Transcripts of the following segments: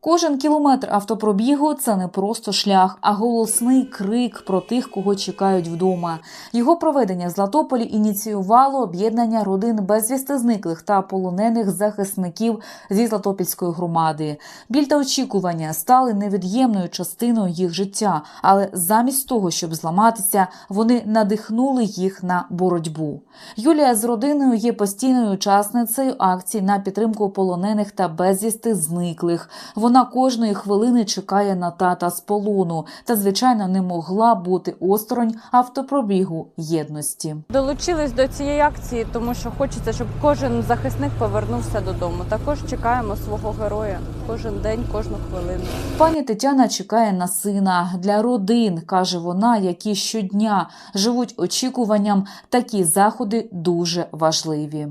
Кожен кілометр автопробігу це не просто шлях, а голосний крик про тих, кого чекають вдома. Його проведення в Златополі ініціювало об'єднання родин безвісти зниклих та полонених захисників зі Златопільської громади. Біль та очікування стали невід'ємною частиною їх життя, але замість того, щоб зламатися, вони надихнули їх на боротьбу. Юлія з родиною є постійною учасницею акцій на підтримку полонених та безвісти зниклих. Вона кожної хвилини чекає на тата з полону та, звичайно, не могла бути осторонь автопробігу єдності. Долучились до цієї акції, тому що хочеться, щоб кожен захисник повернувся додому. Також чекаємо свого героя кожен день, кожну хвилину. Пані Тетяна чекає на сина для родин, каже вона, які щодня живуть очікуванням. Такі заходи дуже важливі.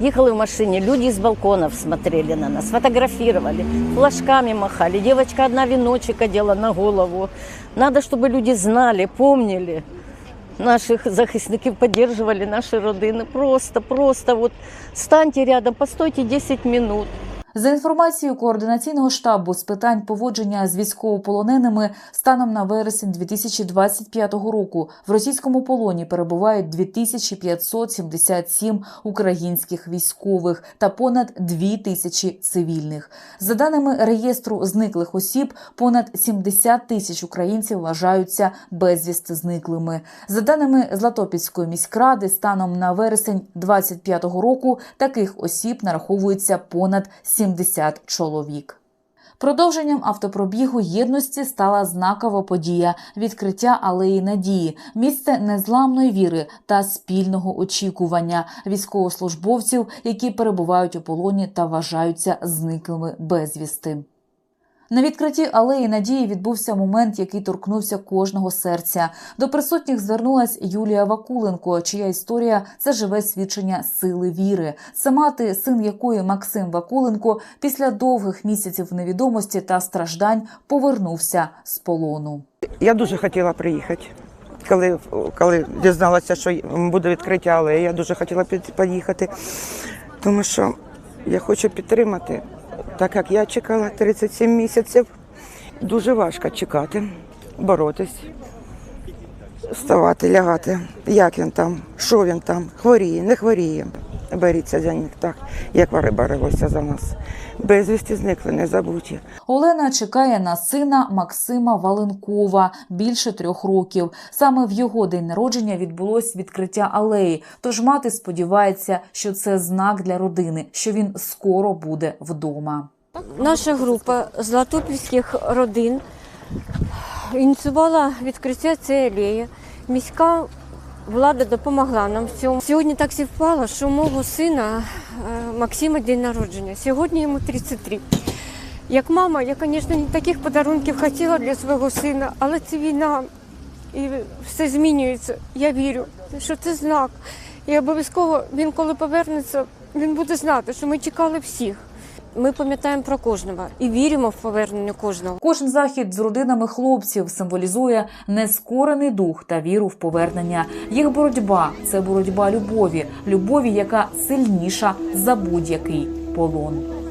Ехала в машине, люди из балконов смотрели на нас, фотографировали, флажками махали. Девочка одна веночек одела на голову. Надо, чтобы люди знали, помнили. Наших захисників поддерживали наши родины. Просто, просто вот станьте рядом, постойте 10 минут. За інформацією координаційного штабу з питань поводження з військовополоненими, станом на вересень 2025 року в російському полоні перебувають 2577 українських військових та понад 2000 цивільних. За даними реєстру зниклих осіб, понад 70 тисяч українців вважаються безвісти зниклими. За даними Златопільської міськради, станом на вересень 2025 року таких осіб нараховується понад 70 чоловік. Продовженням автопробігу єдності стала знакова подія відкриття алеї надії, місце незламної віри та спільного очікування військовослужбовців, які перебувають у полоні та вважаються зниклими безвісти. На відкритті алеї надії відбувся момент, який торкнувся кожного серця. До присутніх звернулась Юлія Вакуленко, чия історія це живе свідчення сили віри. Це мати, син якої Максим Вакуленко після довгих місяців невідомості та страждань повернувся з полону. Я дуже хотіла приїхати. Коли, коли дізналася, що буде відкриття алеї, я дуже хотіла поїхати, тому що я хочу підтримати, так як я чекала 37 місяців. Дуже важко чекати, боротись, вставати, лягати. Як він там, що він там, хворіє, не хворіє. Беріться за них так, як вони боролися за нас. Безвісті зникли, не забуті. Олена чекає на сина Максима Валенкова більше трьох років. Саме в його день народження відбулось відкриття алеї. Тож мати сподівається, що це знак для родини, що він скоро буде вдома. Наша група златопільських родин ініціювала відкриття цієї алеї. Міська влада допомогла нам в цьому. Сьогодні так співпало, що мого сина е, Максима день народження. Сьогодні йому 33. Як мама, я, звісно, не таких подарунків хотіла для свого сина, але це війна і все змінюється. Я вірю, що це знак. І обов'язково він, коли повернеться, він буде знати, що ми чекали всіх. Ми пам'ятаємо про кожного і віримо в повернення кожного. Кожен захід з родинами хлопців символізує нескорений дух та віру в повернення. Їх боротьба це боротьба любові, любові, яка сильніша за будь-який полон.